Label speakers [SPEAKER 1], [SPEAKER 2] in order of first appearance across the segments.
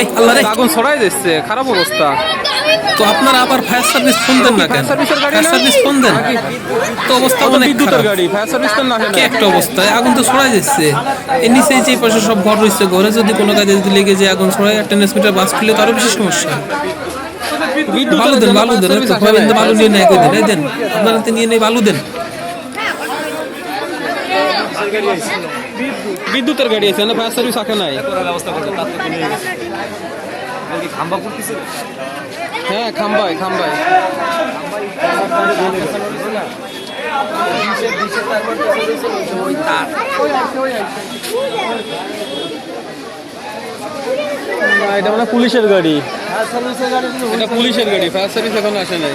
[SPEAKER 1] এই আল্লাহ রে।
[SPEAKER 2] আগুন ছড়াই দিচ্ছে খারাপ অবস্থা।
[SPEAKER 1] তো আপনারা আবার ফায়ার সার্ভিস ফোন দেন না কেন? ফায়ার সার্ভিস ফোন দেন। তো অবস্থা অনেক
[SPEAKER 2] বিদ্যুতের গাড়ি ফায়ার সার্ভিস তো না
[SPEAKER 1] কি একটা অবস্থা? আগুন তো ছড়াই যাচ্ছে এর নিচে যে পাশে সব ঘর রয়েছে ঘরে যদি কোনো কাজে যদি লেগে যায় আগুন ছড়াই একটা মিটার বাস খুলে তো আরও বেশি সমস্যা। বালু দেন বালু দেন বালু নিয়ে নেয় দেন আপনারা তো নিয়ে নেই বালু দেন।
[SPEAKER 2] বিদ্যুতের গাড়ি আছে। না ফায়ার সার্ভিস আঁকে নাই? হ্যাঁ খাম্বাই খাম্বাই এটা মানে পুলিশের গাড়ি। এটা পুলিশের গাড়ি ফায়ার সার্ভিস এখন আসে নাই।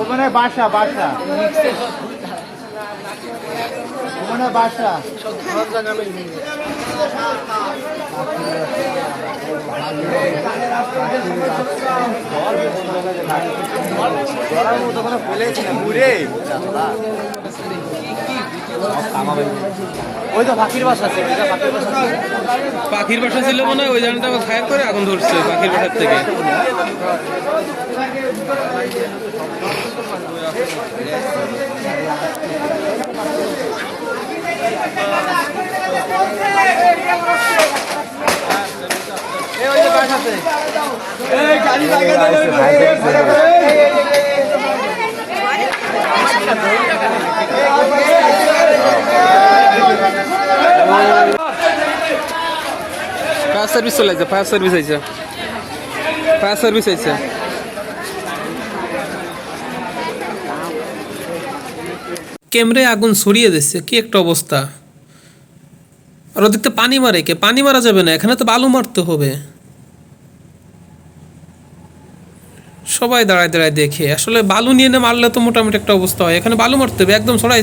[SPEAKER 3] ওখানে বাসা বাসা। ওখানে বাসা। ওই তো পাখির বাসা আছে
[SPEAKER 2] পাখির ছিল মনে হয়, ওই জানটা ফায়ার করে আগুন ধরছে পাখির বাসার থেকে। ফায়ার সার্ভিস চলে আছে ফায়ার সার্ভিস আইছে ফায়ার সার্ভিস আইছে
[SPEAKER 1] ক্যামেরায় আগুন ছড়িয়ে দিচ্ছে কি একটা অবস্থা আর ওদিকতে পানি মারে কে পানি মারা যাবে না এখানে তো বালু মারতে হবে সবাই দাঁড়ায় দাঁড়ায় দেখে। আসলে বালু নিয়ে না মারলে তো মোটামুটি একটা অবস্থা হয়। এখানে বালু মারতে হবে, একদম ছড়াই